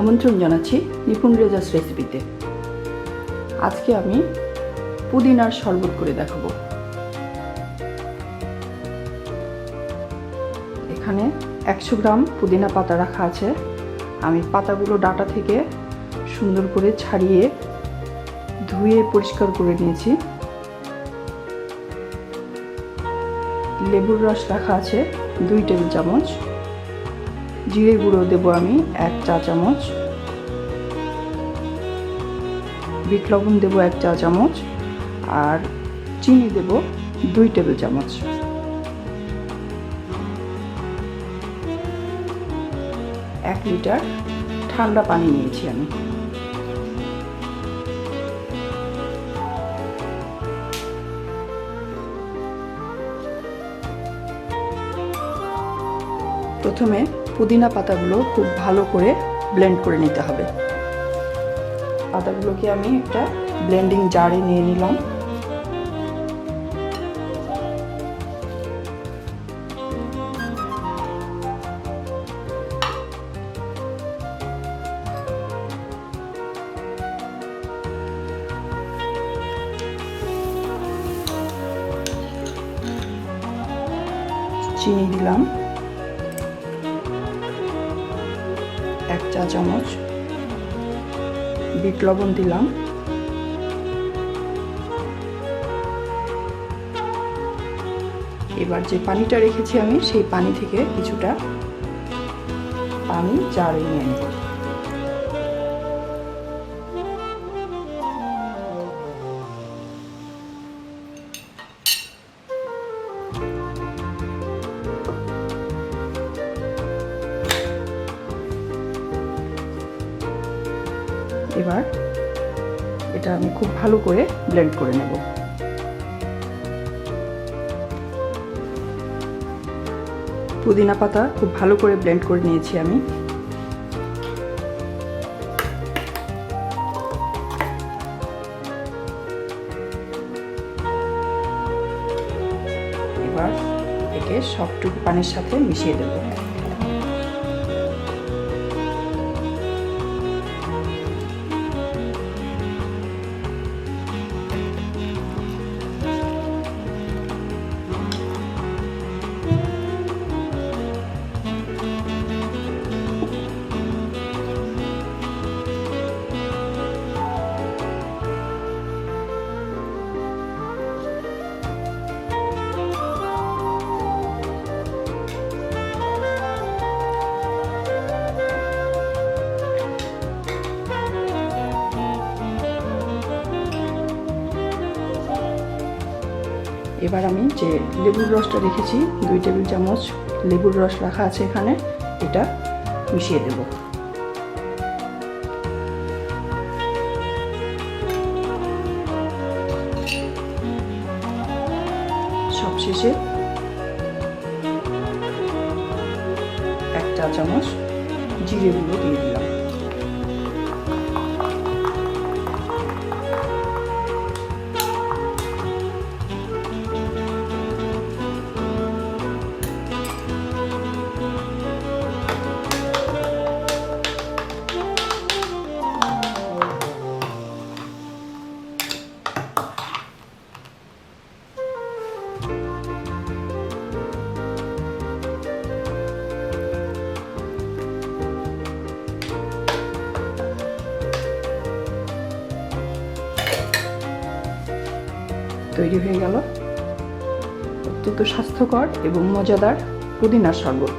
আমন্ত্রণ জানাচ্ছি নিপুণ রেজাস রেসিপিতে। আজকে আমি পুদিনার শরবত করে দেখাবো। এখানে একশো গ্রাম পুদিনা পাতা রাখা আছে। আমি পাতাগুলো ডাটা থেকে সুন্দর করে ছাড়িয়ে ধুয়ে পরিষ্কার করে নিয়েছি। লেবুর রস রাখা আছে দুই টেবিল চামচ। জিরে গুঁড়ো দেবো আমি এক চা চামচ। বিট লবণ দেবো এক চা চামচ। আর চিনি দেবো দুই টেবিল চামচ। এক লিটার ঠান্ডা পানি নিয়েছি আমি। প্রথমে পুদিনা পাতাগুলো খুব ভালো করে ব্লেন্ড করে নিতে হবে। পাতাগুলোকে আমি একটা ব্লেন্ডিং জারে নিয়ে নিলাম। চিনি দিলাম। চা চামচ, বিট লবণ দিলাম। এবার যে পানিটা রেখেছি আমি, সেই পানি থেকে কিছুটা পানি জারে নিয়ে নেব। এবার। এটা আমি খুব ভালো করে ব্লেন্ড করে নেব। পুদিনা পাতা খুব ভালো করে ব্লেন্ড করে নিয়েছি আমি। এবার একে সবটুকু পানির সাথে মিশিয়ে দেবো। এবার আমি যে লেবুর রসটা রেখেছি, দুই টেবিল চামচ লেবুর রস রাখা আছে এখানে, এটা মিশিয়ে দেব। সবশেষে এক চা চামচ জিরে গুঁড়ো দিয়ে দিলাম। তৈরি হয়ে গেল। অত্যন্ত স্বাস্থ্যকর এবং মজাদার পুদিনার শরবত।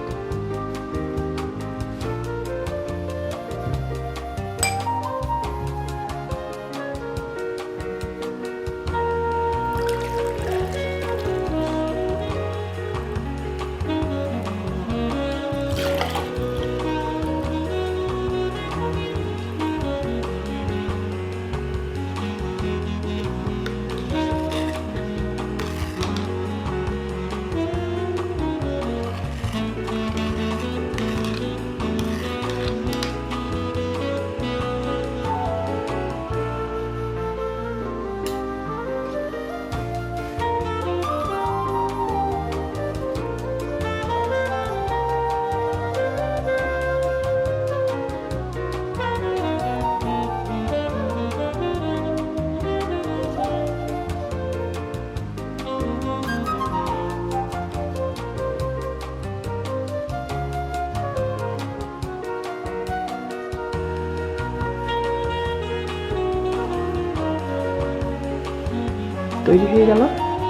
তৈরি হয়ে গেল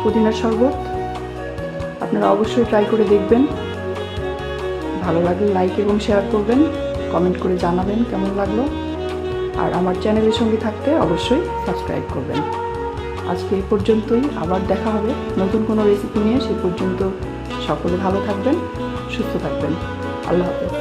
পুদিনার শরবত। আপনারা অবশ্যই ট্রাই করে দেখবেন। ভালো লাগলে লাইক এবং শেয়ার করবেন কমেন্ট করে জানাবেন কেমন লাগল। আর আমার চ্যানেলের সঙ্গে থাকতে অবশ্যই সাবস্ক্রাইব করবেন। আজকে এই পর্যন্তই, আবার দেখা হবে নতুন কোনো রেসিপি নিয়ে। সে পর্যন্ত সকলে ভালো থাকবেন, সুস্থ থাকবেন। আল্লাহ হাফেজ।